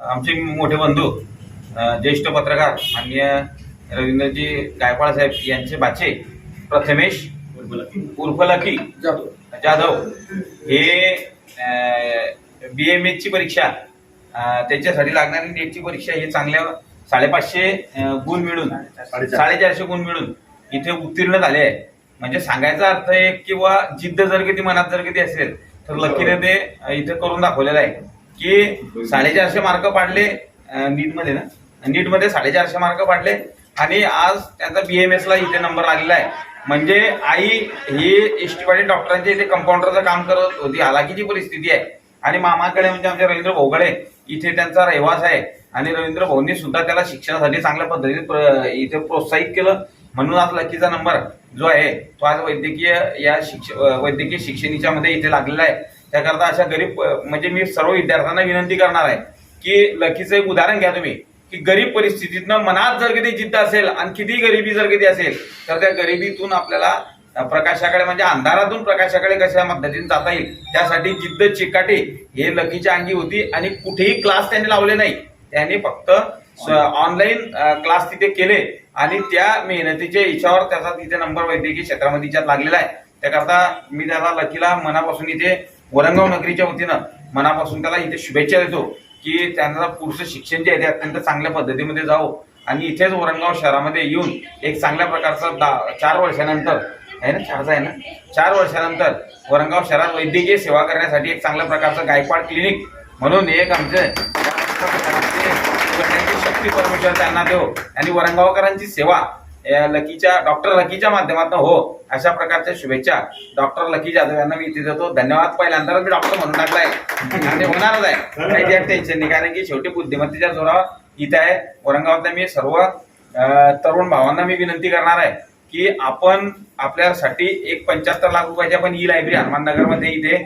आमचे मोठे बंधू ज्येष्ठ पत्रकार माननीय रवींद्रजी गायकवाड साहेब यांचे बाचे प्रथमेश उर्फ लकी जाधव हे बी एम एची परीक्षा त्याच्यासाठी लागणारी नेटची परीक्षा ही चांगल्या साडेपाचशे गुण मिळून साडेचारशे. गुण मिळून इथे उत्तीर्ण झाले आहे. म्हणजे सांगायचा अर्थ आहे किंवा जिद्द जर कधी मनात जर कधी असेल तर लकीने ते इथे करून दाखवलेलं आहे. की साडेचारशे मार्क पाडले नीटमध्ये ना? नीटमध्ये साडेचारशे मार्क पाडले आणि आज त्यांचा एम एसला इथे नंबर लागलेला आहे. म्हणजे आई ही एसटीवाडी डॉक्टरांच्या इथे कंपाऊंडरचं काम करत होती. हालाकीची परिस्थिती आहे. आणि मामाकडे म्हणजे आमच्या रवींद्र भाऊकडे इथे त्यांचा रहिवास आहे. आणि रवींद्र भाऊंनी सुद्धा त्याला शिक्षणासाठी चांगल्या पद्धतीने प्र- इथे प्रोत्साहित केलं. म्हणून आज लकीचा नंबर जो आहे तो आज वैद्यकीय या शिक्ष वैद्यकीय शिक्षणीच्या मध्ये इथे लागलेला आहे. त्याकरता अशा गरीब म्हणजे मी सर्व विद्यार्थ्यांना विनंती करणार आहे की लकीचं एक उदाहरण घ्या तुम्ही की गरीब परिस्थितीतनं मनात जर कधी जिद्द असेल आणि किती गरिबी जर कधी असेल तर त्या गरिबीतून आपल्याला प्रकाशाकडे म्हणजे अंधारातून प्रकाशाकडे कशा पद्धतीने जाता येईल त्यासाठी जिद्द चिकाटे हे लकीच्या अंगी होती आणि कुठेही क्लास त्यांनी लावले नाही. त्यांनी फक्त ऑनलाईन क्लास तिथे केले आणि त्या मेहनतीच्या इच्छावर त्याचा तिथे नंबर वैद्यकीय क्षेत्रामध्ये लागलेला आहे. त्याकरता मी त्याला लकीला मनापासून इथे वरंगाव नगरीच्या वतीनं मनापासून त्याला इथे शुभेच्छा देतो की त्यांना पुढचं शिक्षण जे आहे ते अत्यंत चांगल्या पद्धतीमध्ये जावं. आणि इथेच वरंगाव शहरामध्ये येऊन एक चांगल्या प्रकारचा दा- चार वर्षानंतर आहे ना? चारचा आहे ना? चार वर्षानंतर वरंगाव शहरात वैद्यकीय सेवा करण्यासाठी एक चांगल्या प्रकारचं गायकवाड क्लिनिक म्हणून एक आमचं शक्ती परमेश्वर त्यांना देव आणि वरंगावकरांची सेवा लकीच्या डॉक्टर लकीच्या माध्यमातून हो अशा प्रकारच्या शुभेच्छा. डॉक्टर लकी जाधव यांना मी इथे देतो. धन्यवाद. पहिल्यांदा मी डॉक्टर म्हणून टाकलाय. आणि होणारच आहे. काही त्यात टेन्शन नाही. कारण की शेवटी बुद्धिमत्तेच्या जोरावर इथे आहे. औरंगाबादला मी सर्व तरुण भावांना मी विनंती करणार आहे की आपण आपल्यासाठी एक पंच्याहत्तर लाख रुपयाची आपण ई लायब्ररी हनुमाननगरमध्ये इथे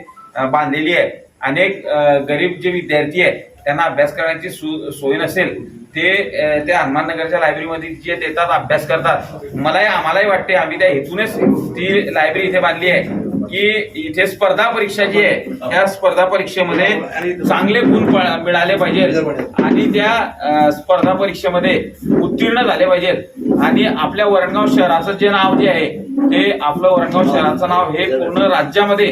बांधलेली आहे. अनेक गरीब जे विद्यार्थी आहेत त्यांना अभ्यास करण्याची सु- सोय नसेल ते ते त्या हनुमाननगरच्या लायब्ररीमध्ये जे देतात अभ्यास करतात. मलाही आम्हालाही वाटते आम्ही त्या हेतूनच ती लायब्ररी इथे बांधली आहे की इथे स्पर्धा परीक्षा जी आहे त्या स्पर्धा परीक्षेमध्ये चांगले गुण मिळाले पाहिजेत. आणि त्या स्पर्धा परीक्षेमध्ये उत्तीर्ण झाले पाहिजेत. आणि आपल्या वरणगाव शहराचं जे नाव जे आहे ते आपलं वरणगाव शहराचं नाव हे पूर्ण राज्यामध्ये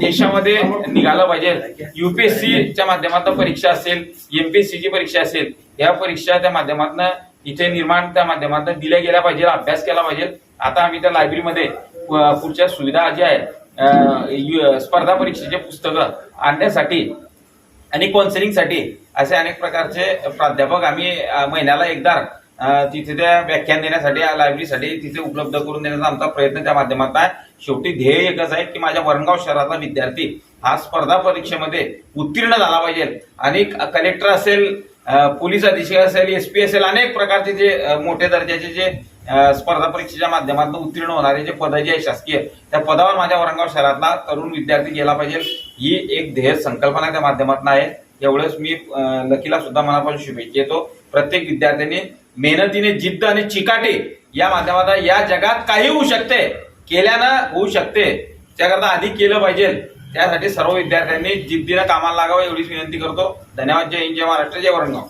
देशामध्ये निघालं पाहिजे. युपीएससीच्या माध्यमातून परीक्षा असेल एमपीएससीची परीक्षा असेल या परीक्षा त्या माध्यमातून इथे निर्माण त्या माध्यमातून दिल्या गेल्या पाहिजे अभ्यास केला पाहिजे. आता आम्ही त्या लायब्ररीमध्ये पुढच्या सुविधा ज्या आहेत स्पर्धा परीक्षेचे पुस्तकं आणण्यासाठी आणि काउन्सिलिंगसाठी असे अनेक प्रकारचे प्राध्यापक आम्ही महिन्याला एकदा तिथे त्या व्याख्यान देण्यासाठी या लायब्ररीसाठी तिथे उपलब्ध करून देण्याचा आमचा प्रयत्न त्या माध्यमातून आहे. शेवटी ध्येय एकच आहे की माझ्या वरणगाव शहरातला विद्यार्थी हा स्पर्धा परीक्षेमध्ये उत्तीर्ण झाला पाहिजे. आणि कलेक्टर असेल पोलीस अधीक्षक असेल एसपी असेल अनेक प्रकारचे जे मोठे दर्जाचे जे स्पर्धा परीक्षेच्या माध्यमातून उत्तीर्ण होणारे जे पद जे आहे शासकीय त्या पदावर माझ्या औरंगाबाद शहरातला तरुण विद्यार्थी गेला पाहिजे. ही एक ध्येय संकल्पना त्या माध्यमातून आहे. एवढंच मी लकीला सुद्धा मनापासून शुभेच्छा येतो प्रत्येक विद्यार्थ्यांनी मेहनतीने जिद्द आणि चिकाटी या माध्यमातून या जगात काही होऊ शकते केल्यानं होऊ शकते. त्याकरता आधी केलं पाहिजे. त्यासाठी सर्व विद्यार्थ्यांनी जिद्दीनं कामाला लागावं एवढीच विनंती करतो. धन्यवाद. जय हिंद जय महाराष्ट्र जय वरणगाव